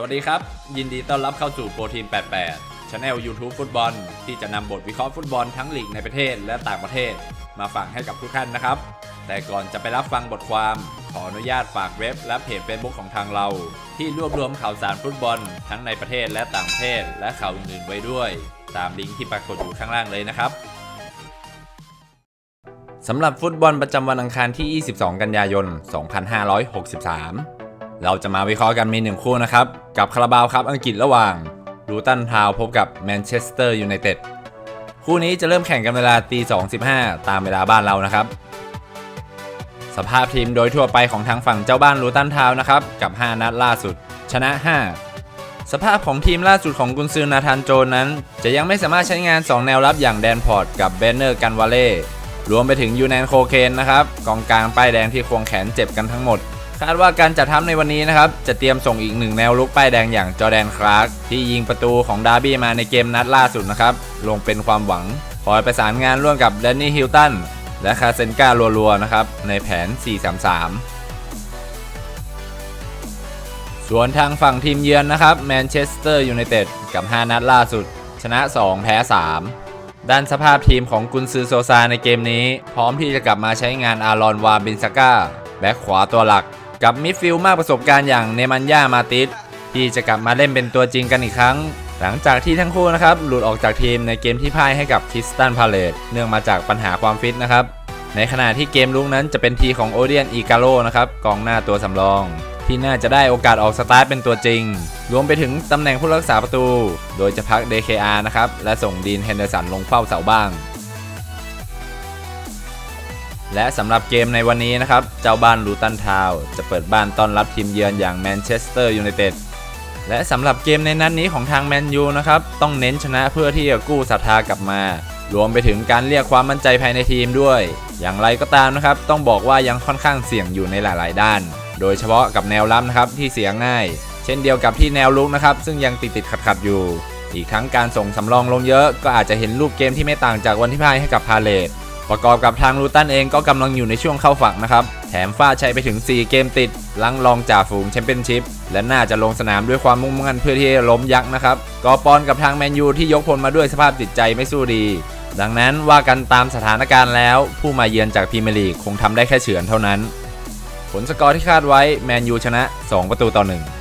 สวัสดีครับ ยินดีต้อนรับเข้าสู่โปรทีม 88ช anel YouTube ฟุตบอลที่จะนำบทวิเคราะห์ฟุตบอลทั้งลีกในประเทศและต่างประเทศ มาฝากให้กับทุกท่านนะครับ แต่ก่อนจะไปรับฟังบทความ ขออนุญาตฝากเว็บและเพจ Facebook ของทางเรา ที่รวบรวมข่าวสารฟุตบอล ทั้งในประเทศและต่างประเทศ และข่าวอื่นๆไว้ด้วย ตามลิงก์ที่ปรากฏอยู่ข้างล่างเลยนะครับสำหรับฟุตบอลประจำวันอังคารที่ 22 กันยายน 2563 เราจะมาวิเคราะห์กันมีหนึ่งคู่นะครับ กับคาราบาวครับอังกฤษระหว่างลูตันทาวพบกับแมนเชสเตอร์ยูไนเต็ดคู่นี้จะเริ่มแข่งกันเวลาตี2.15 ตามเวลาบ้านเรานะครับ สภาพทีมโดยทั่วไปของทางฝั่งเจ้าบ้านลูตันทาวน์นะครับ กับ 5 นัดล่าสุด ชนะ 5 สภาพของทีมล่าสุดของกุนซือนาธานโจนนั้น จะยังไม่สามารถใช้งาน 2 แนวรับอย่างแดนพอร์ตกับเบนเนอร์กันวาเล่รวมไปถึงยูแนนโคเคนนะครับกองกลางป้ายแดงที่ควงแขนเจ็บกันทั้งหมด คาดว่าการจัดทัพในวันนี้นะครับ จะเตรียมส่งอีกหนึ่งแนวลุกป้ายแดงอย่างจอแดนคลาร์กที่ยิงประตูของดาร์บี้มาในเกมนัดล่าสุดนะครับ ลงเป็นความหวัง คอยประสานงานร่วมกับแดนนี่ฮิลตันและคาเซนกาลัวๆนะครับ ในแผน 4-3-3ส่วนทางฝั่งทีมเยือนนะครับแมนเชสเตอร์ยูไนเต็ดกับ 5 นัดล่าสุด ชนะ 2 แพ้ 3 ด้านสภาพทีมของกุนซือโซซาในเกมนี้ พร้อมที่จะกลับมาใช้งานอารอนวาบินซาก้า แบ็คขวาตัวหลัก กับมิดฟิลด์มากประสบการณ์อย่างเนมันย่ามาติสที่จะกลับมาเล่นเป็นตัวจริงกันอีกครั้ง หลังจากที่ทั้งคู่นะครับหลุดออกจากทีมในเกมที่พ่ายให้กับคิสตันพาเลตเนื่องมาจากปัญหาความฟิตนะครับ ในขณะที่เกมลุกนั้นจะเป็นทีของโอเดียนอีกาโ o นะครับกองหน้าตัวสำรองที่น่าจะได้โอกาสออกสตาร์ทเป็นตัวจริง รวมไปถึงตำแหน่งผู้รักษาประตู โดยจะพัก DKR นะครับ และส่งดีนเฮนเดอร์สันลงเฝ้าเสาบ้าง และสำหรับเกมในวันนี้นะครับ เจ้าบ้านลูตันทาวจะเปิดบ้านต้อนรับทีมเยือนอย่างแมนเชสเตอร์ยูไนเต็ดและสำหรับเกมในนัดนี้ของทางแมนยูนะครับต้องเน้นชนะเพื่อที่จะกู้ศรัทธากลับมา รวมไปถึงการเรียกความมั่นใจภายในทีมด้วย อย่างไรก็ตามนะครับ ต้องบอกว่ายังค่อนข้างเสี่ยงอยู่ในหลาย ๆ ด้าน โดยเฉพาะกับแนวรับนะครับที่เสียง่าย เช่นเดียวกับที่แนวลุกนะครับซึ่งยังติดติดขัดขัดอยู่ อีกทั้งการส่งสำรองลงเยอะ ก็อาจจะเห็นรูปเกมที่ไม่ต่างจากวันที่พ่ายให้กับพาเลต ประกอบกับทางลูตันเองก็กำลังอยู่ในช่วงเข้าฝักนะครับ แถมฟาดชัยไปถึง 4 เกมติด ลังรองจ่าฝูงแชมเปี้ยนชิพ และน่าจะลงสนามด้วยความมุ่งมั่นเพื่อที่จะล้มยักษ์นะครับก็ปอนกับทางแมนยูที่ยกพลมาด้วยสภาพจิตใจไม่สู้ดี ดังนั้นว่ากันตามสถานการณ์แล้ว ผู้มาเยือนจากพรีเมียร์ลีกคงทำได้แค่เฉือนเท่านั้น ผลสกอร์ที่คาดไว้แมนยูชนะ 2 ประตูต่อ1